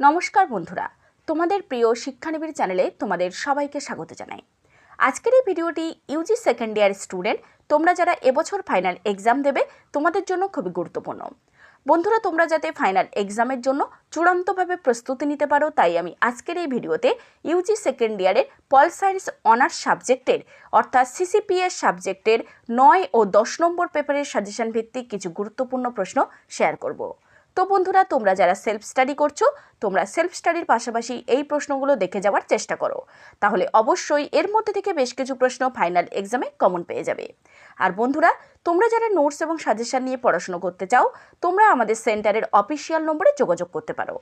নমস্কার বন্ধুরা। তোমাদের প্রিয় শিক্ষানবীর চ্যানেলে তোমাদের সবাইকে স্বাগত জানাই। আজকের এই ভিডিওটি ইউজি সেকেন্ড ইয়ার স্টুডেন্ট, তোমরা যারা এবছর ফাইনাল এক্সাম দেবে, তোমাদের জন্য খুবই গুরুত্বপূর্ণ। বন্ধুরা, তোমরা যাতে ফাইনাল এক্সামের জন্য চূড়ান্তভাবে প্রস্তুতি নিতে পারো, তাই আমি আজকের এই ভিডিওতে ইউজি সেকেন্ড ইয়ারের পল সায়েন্স অনার্স সাবজেক্টের, অর্থাৎ সিসিপিএস সাবজেক্টের নয় ও দশ নম্বর পেপারের সাজেশন ভিত্তিক কিছু গুরুত্বপূর্ণ প্রশ্ন শেয়ার করব। তো বন্ধুরা, তোমরা যারা সেলফ স্টাডি করছ, তোমরা সেলফ স্টাডির পাশাপাশি এই প্রশ্নগুলো দেখে যাওয়ার চেষ্টা করো। তাহলে অবশ্যই এর মধ্যে থেকে বেশ কিছু প্রশ্ন ফাইনাল এক্সামে কমন পেয়ে যাবে। আর বন্ধুরা, তোমরা যারা নোটস এবং সাজেশন নিয়ে পড়াশোনা করতে চাও, তোমরা আমাদের সেন্টারের অফিসিয়াল নম্বরে যোগাযোগ করতে পারো।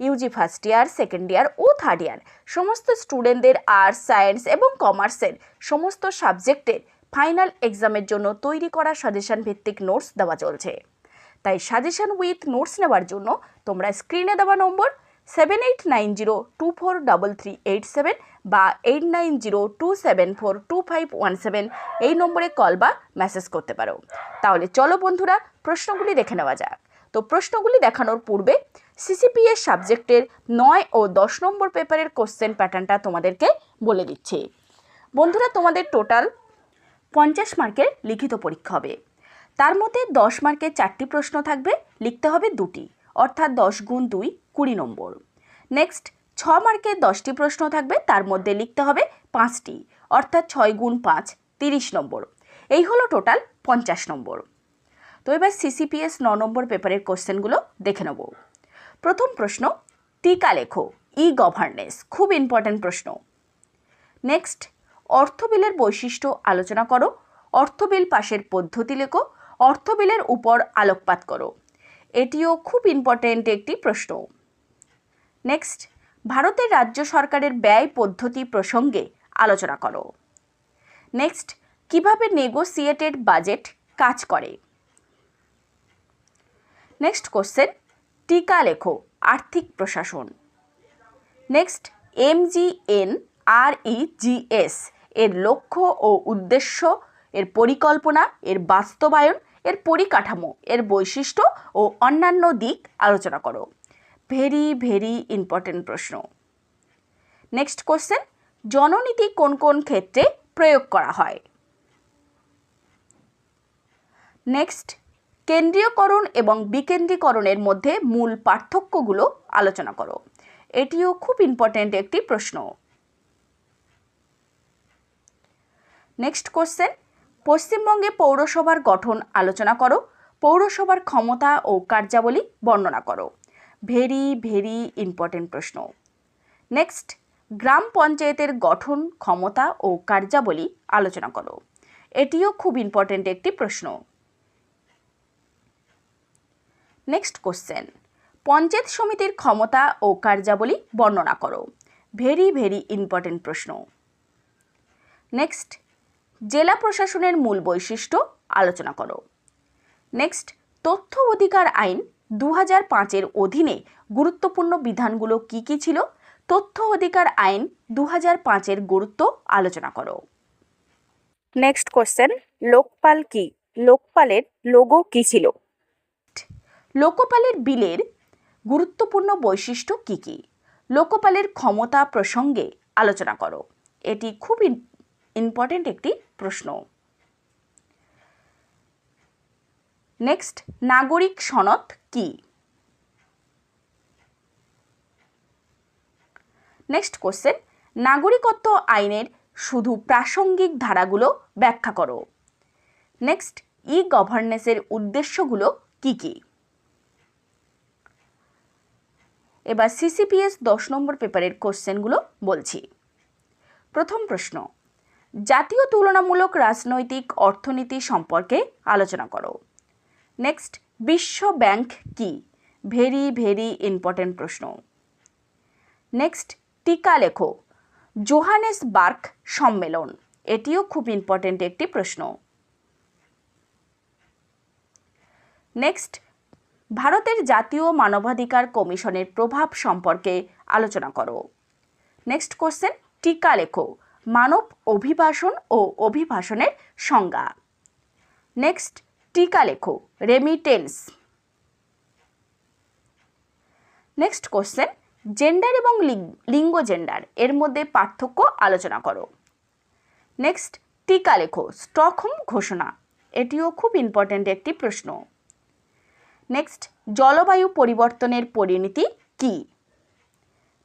UG first year second year ও থার্ড ইয়ার সমস্ত স্টুডেন্টদের আর্টস সায়েন্স এবং কমার্সের সমস্ত সাবজেক্টের ফাইনাল এক্সামের জন্য তৈরি করা সাজেশন ভিত্তিক নোটস দেওয়া চলছে। তাই সাজেশন উইথ নোটস নেওয়ার জন্য তোমরা স্ক্রিনে দেওয়া number seven eight nine zero two four double three eight seven বা eight nine zero two seven four two five one seven এই নম্বরে কল বা মেসেজ করতে পারো। তাহলে চলো বন্ধুরা, প্রশ্নগুলি দেখে নেওয়া যাক। তো প্রশ্নগুলি দেখানোর পূর্বে সিসিপিএস সাবজেক্টের নয় ও দশ নম্বর পেপারের কোশ্চেন প্যাটার্নটা তোমাদেরকে বলে দিচ্ছি। বন্ধুরা, তোমাদের টোটাল পঞ্চাশ মার্কের লিখিত পরীক্ষা হবে। তার মধ্যে দশ মার্কের চারটি প্রশ্ন থাকবে, লিখতে হবে দুটি, অর্থাৎ দশ গুণ দুই, কুড়ি নম্বর। নেক্সট ছ মার্কের দশটি প্রশ্ন থাকবে, তার মধ্যে লিখতে হবে পাঁচটি, অর্থাৎ ছয় গুণ পাঁচ, তিরিশ নম্বর। এই হলো টোটাল পঞ্চাশ নম্বর। তো এবার সিসিপিএস ন নম্বর পেপারের কোশ্চেনগুলো দেখে নেব। প্রথম প্রশ্ন, টিকা লেখো ই গভর্নেন্স খুব ইম্পর্ট্যান্ট প্রশ্ন। নেক্সট অর্থবিলের বৈশিষ্ট্য আলোচনা করো অর্থবিল পাশের পদ্ধতি লেখো অর্থবিলের উপর আলোকপাত করো। এটিও খুব ইম্পর্ট্যান্ট একটি প্রশ্ন। নেক্সট ভারতের রাজ্য সরকারের ব্যয় পদ্ধতি প্রসঙ্গে আলোচনা করো। নেক্সট কীভাবে নেগোসিয়েটেড বাজেট কাজ করে? নেক্সট কোশ্চেন টিকা লেখো, আর্থিক প্রশাসন। নেক্সট এমজিএন আর ইজিএস এর লক্ষ্য ও উদ্দেশ্য, এর পরিকল্পনা, এর বাস্তবায়ন এর পরিকাঠামো, এর বৈশিষ্ট্য ও অন্যান্য দিক আলোচনা করো। ভেরি ভেরি ইম্পর্টেন্ট প্রশ্ন। নেক্সট কোশ্চেন, জননীতি কোন কোন ক্ষেত্রে প্রয়োগ করা হয়? নেক্সট, কেন্দ্রীয়করণ এবং বিকেন্দ্রীকরণের মধ্যে মূল পার্থক্যগুলো আলোচনা করো। এটিও খুব ইম্পর্ট্যান্ট একটি প্রশ্ন। নেক্সট কোশ্চেন পশ্চিমবঙ্গে পৌরসভার গঠন আলোচনা করো, পৌরসভার ক্ষমতা ও কার্যাবলী বর্ণনা করো। ভেরি ভেরি ইম্পর্টেন্ট প্রশ্ন। নেক্সট, গ্রাম পঞ্চায়েতের গঠন, ক্ষমতা ও কার্যাবলী আলোচনা করো। এটিও খুব ইম্পর্টেন্ট একটি প্রশ্ন। নেক্সট কোশ্চেন, পঞ্চায়েত সমিতির ক্ষমতা ও কার্যাবলী বর্ণনা করো। ভেরি ভেরি ইম্পর্টেন্ট প্রশ্ন। নেক্সট জেলা প্রশাসনের মূল বৈশিষ্ট্য আলোচনা করো। নেক্সট তথ্য অধিকার আইন দু হাজার পাঁচের অধীনে গুরুত্বপূর্ণ বিধানগুলো কি কি ছিল? তথ্য অধিকার আইন দু হাজার পাঁচের গুরুত্ব আলোচনা করো। নেক্সট কোশ্চেন লোকপাল কি? লোকপালের লোগো কি ছিল? লোকপালের বিলের গুরুত্বপূর্ণ বৈশিষ্ট্য কি কি? লোকপালের ক্ষমতা প্রসঙ্গে আলোচনা করো। এটি খুব ইম্পর্টেন্ট একটি প্রশ্ন। নেক্সট, নাগরিক সনদ কি? নেক্সট কোশ্চেন, নাগরিকত্ব আইনের শুধু প্রাসঙ্গিক ধারাগুলো ব্যাখ্যা করো। নেক্সট ই গভর্নেন্সের উদ্দেশ্যগুলো কি কি? এবার সিসিপিএস দশ নম্বর পেপারের কোশ্চেনগুলো বলছি। প্রথম প্রশ্ন জাতীয় তুলনামূলক রাজনৈতিক অর্থনীতি সম্পর্কে আলোচনা করো। নেক্সট বিশ্ব ব্যাংক কি? ভেরি ভেরি ইম্পর্টেন্ট প্রশ্ন। নেক্সট টিকা লেখো। জোহানেসবার্গ সম্মেলন। এটিও খুব ইম্পর্টেন্ট একটি প্রশ্ন। নেক্সট ভারতের জাতীয় মানবাধিকার কমিশনের প্রভাব সম্পর্কে আলোচনা করো। নেক্সট কোশ্চেন টিকা লেখো। মানব অভিবাসন ও অভিবাসনের সংজ্ঞা। নেক্সট টিকা লেখো রেমিটেন্স নেক্সট কোশ্চেন জেন্ডার এবং লিঙ্গ জেন্ডার এর মধ্যে পার্থক্য আলোচনা করো। নেক্সট টিকা লেখো, স্টকহোম ঘোষণা, এটিও খুব ইম্পর্ট্যান্ট একটি প্রশ্ন। নেক্সট জলবায়ু পরিবর্তনের পরিণতি কি?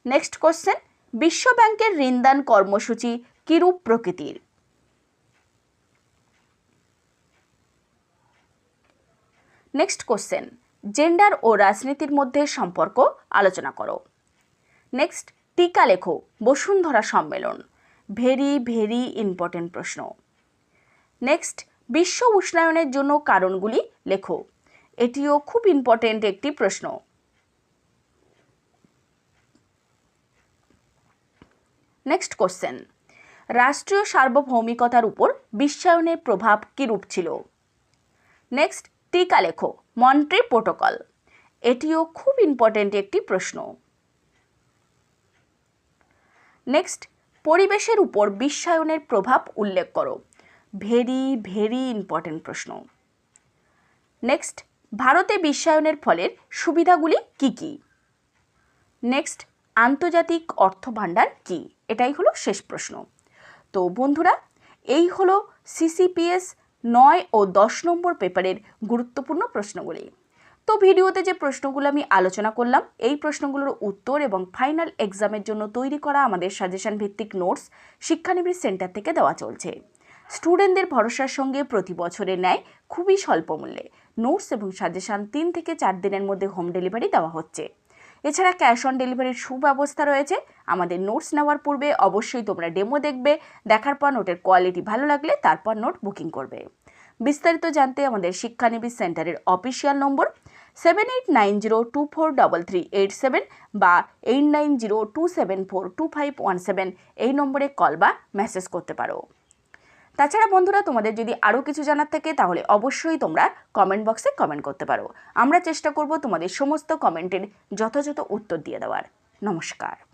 নেক্সট কোশ্চেন বিশ্ব ব্যাংকের ঋণদান কর্মসূচি কিরূপ প্রকৃতির? নেক্সট কোশ্চেন জেন্ডার ও রাজনীতির মধ্যে সম্পর্ক আলোচনা করো। নেক্সট টিকা লেখো, বসুন্ধরা সম্মেলন। ভেরি ভেরি ইম্পর্টেন্ট প্রশ্ন। নেক্সট বিশ্ব উষ্ণায়নের জন্য কারণগুলি লেখো। এটিও খুব ইম্পর্টেন্ট একটি প্রশ্ন। নেক্সট কোশ্চেন রাষ্ট্রীয় সার্বভৌমিকতার উপর বিশ্বায়নের প্রভাব কীরূপ ছিল? নেক্সট টিকা লেখো। মন্ট্রি প্রোটোকল এটিও খুব ইম্পর্টেন্ট একটি প্রশ্ন। নেক্সট পরিবেশের উপর বিশ্বায়নের প্রভাব উল্লেখ করো। ভেরি ভেরি ইম্পর্টেন্ট প্রশ্ন। নেক্সট ভারতে বিশ্বায়নের ফলের সুবিধাগুলি কি কি? নেক্সট আন্তর্জাতিক অর্থ ভাণ্ডার কি? এটাই হলো শেষ প্রশ্ন। তো বন্ধুরা, এই হলো সিসিপিএস নয় ও দশ নম্বর পেপারের গুরুত্বপূর্ণ প্রশ্নগুলি। তো ভিডিওতে যে প্রশ্নগুলো আমি আলোচনা করলাম, এই প্রশ্নগুলোর উত্তর এবং ফাইনাল এক্সামের জন্য তৈরি করা আমাদের সাজেশন ভিত্তিক নোটস শিক্ষানিবিড় সেন্টার থেকে দেওয়া চলছে। স্টুডেন্টদের ভরসার সঙ্গে প্রতি বছরে ন্যায় খুবই স্বল্প মূল্যে নোটস এবং সাজেশন তিন থেকে চার দিনের মধ্যে হোম ডেলিভারি দেওয়া হচ্ছে। এছাড়া ক্যাশ অন ডেলিভারির সুব্যবস্থা রয়েছে। আমাদের নোটস নেওয়ার পূর্বে অবশ্যই তোমরা ডেমো দেখবে, দেখার পর নোটের কোয়ালিটি ভালো লাগলে তারপর নোট বুকিং করবে। বিস্তারিত জানতে আমাদের শিক্ষানিবিদ সেন্টারের official number seven eight nine zero two four double three eight seven বা eight nine zero two seven four two five one seven এই নম্বরে কল বা মেসেজ করতে পারো। তাছাড়া বন্ধুরা, তোমাদের যদি আরও কিছু জানার থাকে, তাহলে অবশ্যই তোমরা কমেন্ট বক্সে কমেন্ট করতে পারো। আমরা চেষ্টা করব তোমাদের সমস্ত কমেন্টের যথাযথ উত্তর দিয়ে দেওয়ার। নমস্কার।